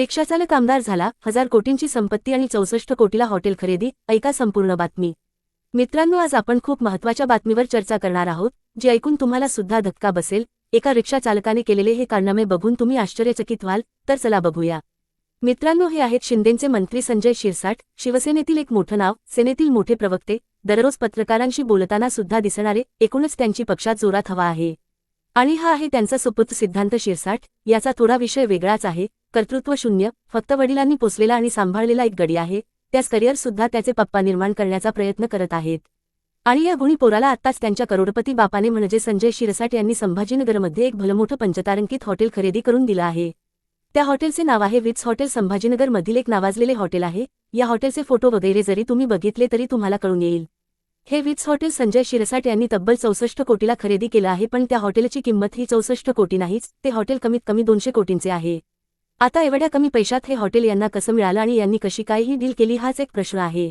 रिक्षाचालक आमदार झाला हजार कोटींची संपत्ती आणि चौसष्ट कोटीला हॉटेल खरेदी ऐका संपूर्ण बातमी. मित्रांनो आज आपण खूप महत्त्वाच्या बातमीवर चर्चा करणार आहोत जी ऐकून तुम्हाला सुद्धा धक्का बसेल. एका रिक्षा चालकाने केलेले हे कारनामे बघून तुम्ही आश्चर्यचकित व्हाल तर चला बघूया. मित्रांनो हे आहेत शिंदेंचे मंत्री संजय शिरसाट शिवसेनेतील एक मोठं नाव सेनेतील मोठे प्रवक्ते दररोज पत्रकारांशी बोलताना सुद्धा दिसणारे एकूणच त्यांची पक्षात जोरात हवा आहे. आणि हा आहे त्यांचा सुपुत्र सिद्धांत शिरसाट. याचा थोडा विषय वेगळाच आहे. कर्तृत्व शून्य फक्त वडिलांनी पोसलेला आणि सांभाळलेला एक गडी आहे. त्यास करिअर सुद्धा त्याचे पप्पा निर्माण करण्याचा प्रयत्न करत आहेत. आणि या गुणी पोराला आत्ताच त्यांच्या करोडपती बापाने म्हणजे संजय शिरसाट यांनी संभाजीनगरमध्ये एक भलमोठं पंचतारंकित हॉटेल खरेदी करून दिलं आहे. त्या हॉटेलचे नाव आहे विट्स हॉटेल. संभाजीनगरमधील एक नावाजलेले हॉटेल आहे. या हॉटेलचे फोटो वगैरे जरी तुम्ही बघितले तरी तुम्हाला कळून येईल. हे वीज हॉटेल संजय शिरसाट यांनी तब्बल चौसष्ट कोटीला खरेदी केलं आहे पण त्या हॉटेलची किंमत ही चौसष्ट कोटी नाहीच ते हॉटेल कमीत कमी दोनशे कोटींचे आहे. आता एवढ्या कमी पैशात हे हॉटेल यांना कसं मिळालं आणि यांनी कशी काय ही डील केली हाच एक प्रश्न आहे.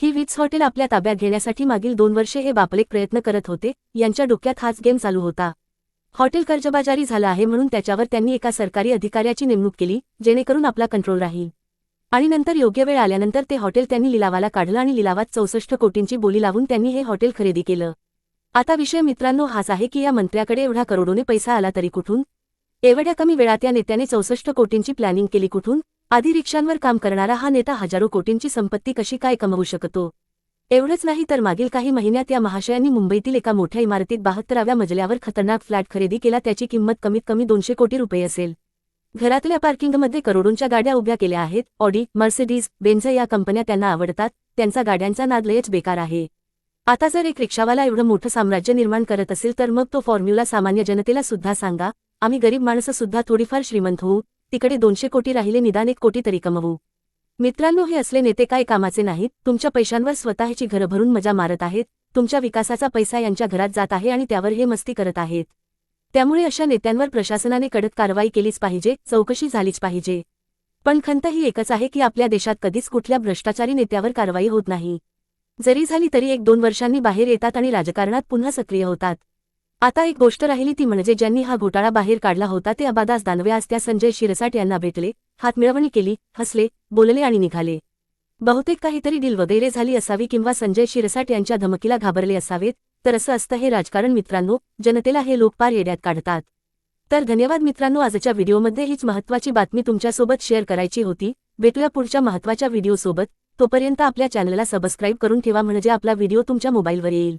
ही वीज हॉटेल आपल्या ताब्यात घेण्यासाठी मागील दोन वर्षे हे बापलेक प्रयत्न करत होते यांच्या डोक्यात हाच गेम चालू होता. हॉटेल कर्जबाजारी झालं आहे म्हणून त्याच्यावर त्यांनी एका सरकारी अधिकाऱ्याची नेमणूक केली जेणेकरून आपला कंट्रोल राहील. आणि नंतर योग्य वेळ आल्यानंतर ते हॉटेल त्यांनी लिलावाला काढलं आणि लिलावात चौसष्ट कोटींची बोली लावून त्यांनी हे हॉटेल खरेदी केलं. आता विषय मित्रांनो हाच आहे की या मंत्र्याकडे एवढा करोडोने पैसा आला तरी कुठून? एवढ्या कमी वेळात या नेत्याने चौसष्ट कोटींची प्लॅनिंग केली कुठून? आधी रिक्षांवर काम करणारा हा नेता हजारो कोटींची संपत्ती कशी काय कमवू शकतो? एवढंच नाही तर मागील काही महिन्यात या महाशयांनी मुंबईतील एका मोठ्या इमारतीत बहात्तराव्या मजल्यावर खतरनाक फ्लॅट खरेदी केला त्याची किंमत कमीत कमी दोनशे कोटी रुपये असेल. घरातल्या पार्किंगमध्ये करोडोंच्या गाड्या उभ्या केल्या आहेत. ऑडी मर्सिडीज बेंझ या कंपन्या त्यांना आवडतात. त्यांचा गाड्यांचा नादलयच बेकार आहे. आता जर एक रिक्षावाला एवढं मोठं साम्राज्य निर्माण करत असेल तर मग तो फॉर्म्युला सामान्य जनतेला सुद्धा सांगा. आम्ही गरीब माणसं सुद्धा थोडीफार श्रीमंत होऊ. तिकडे दोनशे कोटी राहिले निदान एक कोटी तरी कमवू. मित्रांनो हे असले नेते काय कामाचे नाहीत. तुमच्या पैशांवर स्वतःची घरं भरून मजा मारत आहेत. तुमच्या विकासाचा पैसा यांच्या घरात जात आहे आणि त्यावर हे मस्ती करत आहेत. त्यामुळे अशा नेत्यांवर प्रशासनाने कडक कारवाई केलीच पाहिजे चौकशी झालीच पाहिजे. पण खंत ही एकच आहे की आपल्या देशात कधीच कुठल्या भ्रष्टाचारी नेत्यावर कारवाई होत नाही. जरी झाली तरी एक दोन वर्षांनी बाहेर येतात आणि राजकारणात पुन्हा सक्रिय होतात. आता एक गोष्ट राहिली ती म्हणजे ज्यांनी हा घोटाळा बाहेर काढला होता ते अबादास दानवे आज त्या संजय शिरसाट यांना भेटले हातमिळवणी केली हसले बोलले आणि निघाले. बहुतेक काहीतरी डील वगैरे झाली असावी किंवा संजय शिरसाट यांच्या धमकीला घाबरले असावेत तर असं असतं हे राजकारण मित्रांनो जनतेला हे लोक पार येड्यात काढतात. तर धन्यवाद मित्रांनो आजच्या व्हिडिओमध्ये हीच महत्त्वाची बातमी तुमच्यासोबत शेअर करायची होती. भेटूया पुढच्या महत्त्वाच्या व्हिडिओसोबत. तोपर्यंत आपल्या चॅनलला सबस्क्राईब करून ठेवा म्हणजे आपला व्हिडिओ तुमच्या मोबाईलवर येईल.